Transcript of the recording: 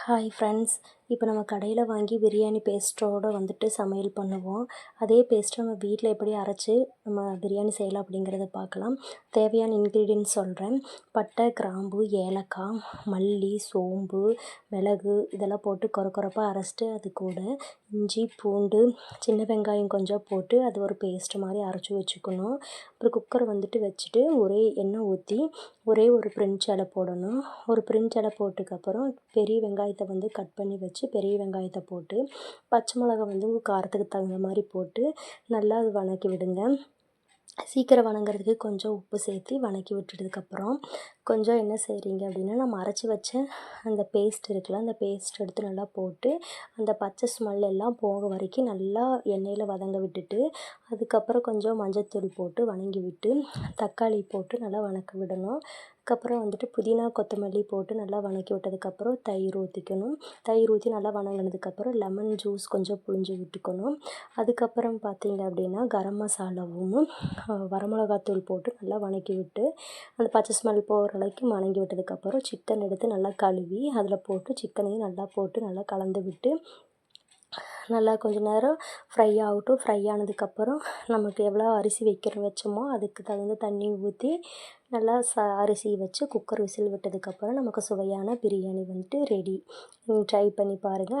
Hi friends இப்போ நம்ம கடையில் வாங்கி பிரியாணி பேஸ்ட்டோடு வந்துட்டு சமையல் பண்ணுவோம். அதே பேஸ்ட்டை நம்ம வீட்டில் எப்படி அரைச்சி நம்ம பிரியாணி செய்யலாம் அப்படிங்கிறத பார்க்கலாம். தேவையான இன்க்ரீடியன்ட் சொல்கிறேன் பட்டை கிராம்பு ஏலக்காய் மல்லி சோம்பு மிளகு இதெல்லாம் போட்டு கொர கொரப்பாக அரைச்சிட்டு அது கூட இஞ்சி பூண்டு சின்ன வெங்காயம் கொஞ்சம் போட்டு அது ஒரு பேஸ்ட் மாதிரி அரைச்சி வச்சுக்கணும். அப்புறம் குக்கர் வந்துட்டு வச்சுட்டு ஒரே எண்ணெய் ஊற்றி ஒரே ஒரு பிரிஞ்ச் இலை போடணும். ஒரு பிரிஞ்ச் இலை போட்டதுக்கப்புறம் பெரிய வெங்காயத்தை வந்து கட் பண்ணி வச்சு பெரிய வெங்காயத்தை போட்டு பச்சை மிளகா வந்து உங்கள் காரத்துக்கு தகுந்த மாதிரி போட்டு நல்லா அது வதக்கி விடுங்க. சீக்கிரம் வதங்குறதுக்கு கொஞ்சம் உப்பு சேர்த்து வதக்கி விட்டுட்டதுக்கப்புறம் கொஞ்சம் என்ன செய்கிறீங்க அப்படின்னா நம்ம அரைச்சி வச்ச அந்த பேஸ்ட் இருக்குல்ல அந்த பேஸ்ட் எடுத்து நல்லா போட்டு அந்த பச்சை ஸ்மெல் எல்லாம் போக வரைக்கும் நல்லா எண்ணெயில் வதங்க விட்டுட்டு அதுக்கப்புறம் கொஞ்சம் மஞ்சத்தூள் போட்டு வணங்கி விட்டு தக்காளி போட்டு நல்லா வணக்க விடணும். அதுக்கப்புறம் வந்துட்டு புதினா கொத்தமல்லி போட்டு நல்லா வதக்கி விட்டதுக்கப்புறம் தயிர் ஊற்றிக்கணும் தயிர் ஊற்றி நல்லா வணங்கினதுக்கப்புறம் லெமன் ஜூஸ் கொஞ்சம் புழிஞ்சு விட்டுக்கணும். அதுக்கப்புறம் பார்த்திங்க அப்படின்னா கரம் மசாலாவும் வரமிளகாத்தூள் போட்டு நல்லா வதக்கி விட்டு அந்த பச்சை ஸ்மெல் போகிற அளவுக்கு மணங்கி விட்டதுக்கப்புறம் சிக்கன் எடுத்து நல்லா கழுவி அதில் போட்டு சிக்கனையும் நல்லா போட்டு நல்லா கலந்து விட்டு நல்லா கொஞ்சம் நேரம் ஃப்ரை ஆகட்டும். ஃப்ரை ஆனதுக்கப்புறம் நமக்கு எவ்வளோ அரிசி வைக்கிற வச்சோமோ அதுக்கு தகுந்த தண்ணி ஊற்றி நல்லா ச அரிசி வச்சு குக்கர் விசில் விட்டதுக்கப்புறம் நமக்கு சுவையான பிரியாணி வந்துட்டு ரெடி ட்ரை பண்ணி பாருங்கள்